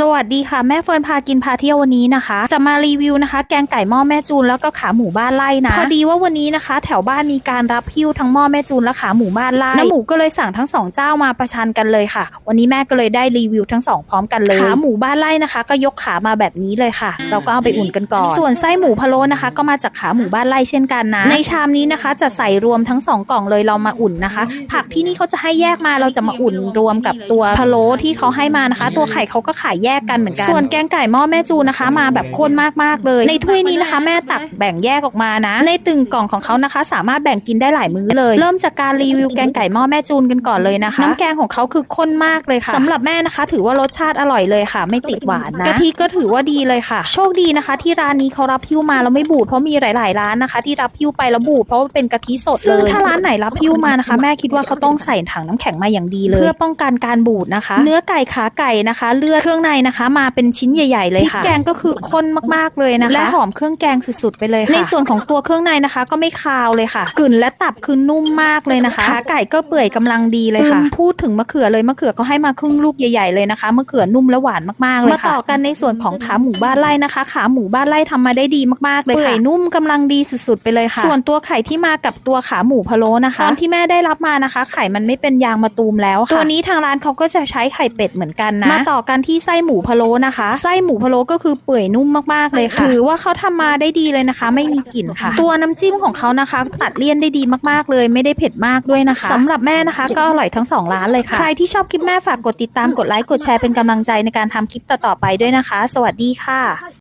สวัสดีค่ะแม่เฟิร์นพากินพาเที่ยววันนี้นะคะ จะมารีวิวนะคะ แกงไก่หม้อแม่จูนแล้วก็ขาหมูบ้านไร่นะพอดีว่าวันนี้นะคะ แถวบ้านมีการรับพิ้วทั้งหม้อแม่จูนและขาหมูบ้านไร่น้ำหมูก็เลยสั่งทั้งสองเจ้ามาประชันกันเลยค่ะ วันนี้แม่ก็เลยได้รีวิวทั้งสองพร้อมกันเลยขาหมูบ้านไร่นะคะ ก็ยกขามาแบบนี้เลยค่ะเราก็เอาไปอุ่นกันก่อน ส่วนไส้หมูพะโล้นะคะ ก็มาจากขาหมูบ้านไร่เช่นกันนะ ในชามนี้นะคะ จะใส่รวมทั้งสองกล่องเลยเรามาอุ่นนะคะ ผักที่นี่เขาจะให้แยกมาเราจะมาอุ่นรวมกับตัวพะโล้ที่เขาให้มานะคะ ตัวไข่เขาก็ขายแยกกันเหมือนกัน ส่วนแกงไก่หม้อแม่จูนนะคะ มาแบบข้นมากๆเลย ในถ้วยนี้นะคะ แม่ตักแบ่งแยกออกมานะ ในตึงกล่องของเขานะคะ สามารถแบ่งกินได้หลายมื้อเลย เริ่มจากการรีวิวแกงไก่หม้อแม่จูนกันก่อนเลยนะคะน้ำแกงของเขาคือข้นมากเลยค่ะสำหรับแม่นะคะ ถือว่ารสชาติอร่อยเลยค่ะ ไม่ติดหวานนะกะทิก็ถือว่าดีเลยค่ะ โชคดีนะคะ ที่ร้านนี้เขารับพิ้วมาแล้วไม่บูดเพราะมีหลาย ๆ ร้านนะคะ ที่รับพิ้วไปแล้วบูดเพราะว่าเป็นกะทิสดเลยซึ่งถ้าร้านไหนรับพิ้วมานะคะ แม่คิดว่าเขาต้องใส่ถังน้ำแข็งมาอย่างดีเลย เพื่อป้องกันการบูดนะคะ เนื้อไก่ขาไก่นะคะ เลือดเครื่องในนะคะ มาเป็นชิ้นใหญ่ๆเลยค่ะพริกแกงก็คือข้นมากๆเลยนะคะและหอมเครื่องแกงสุดๆไปเลยค่ะในส่วนของตัวเครื่องในนะคะ ก็ไม่คาวเลยค่ะกลิ่นและตับคือนุ่มมากเลยนะคะขาไก่ก็เปื่อยกำลังดีเลยค่ะพูดถึงมะเขือเลยมะเขือก็ให้มาครึ่งลูกใหญ่ๆเลยนะคะมะเขือนุ่มและหวานมากๆเลยค่ะมาต่อกันในส่วนของขาหมูบ้านไร่นะคะ ขาหมูบ้านไร่ทำมาได้ดีมากๆเลยค่ะเปื่อยนุ่มกำลังดีสุดๆไปเลยค่ะ ส่วนตัวไข่ที่มากับตัวขาหมูพะโล้นะคะตอนที่แม่ได้รับมานะคะ ไข่มันไม่เป็นยางมะตูมแล้วค่ะตัวนี้ทางร้านเขาก็จะใช้ไข่เป็ดเหมือนกันนะมาต่อกันที่ไส้หมูพะโล้นะคะ ไส้หมูพะโล้ก็คือเปื่อยนุ่มมากๆเลยค่ะถือว่าเขาทำมาได้ดีเลยนะคะ ไม่มีกลิ่นค่ะ ตัวน้ำจิ้มของเขานะคะ ตัดเลี่ยนได้ดีมากๆเลย ไม่ได้เผ็ดมากด้วยนะคะสำหรับแม่นะคะ ก็อร่อยทั้งสองร้านเลยค่ะ ใครที่ชอบคลิปแม่ฝากกดติดตามกดไลค์กดแชร์เป็นกำลังใจในการทำคลิปต่อๆไปด้วยนะคะ สวัสดีค่ะ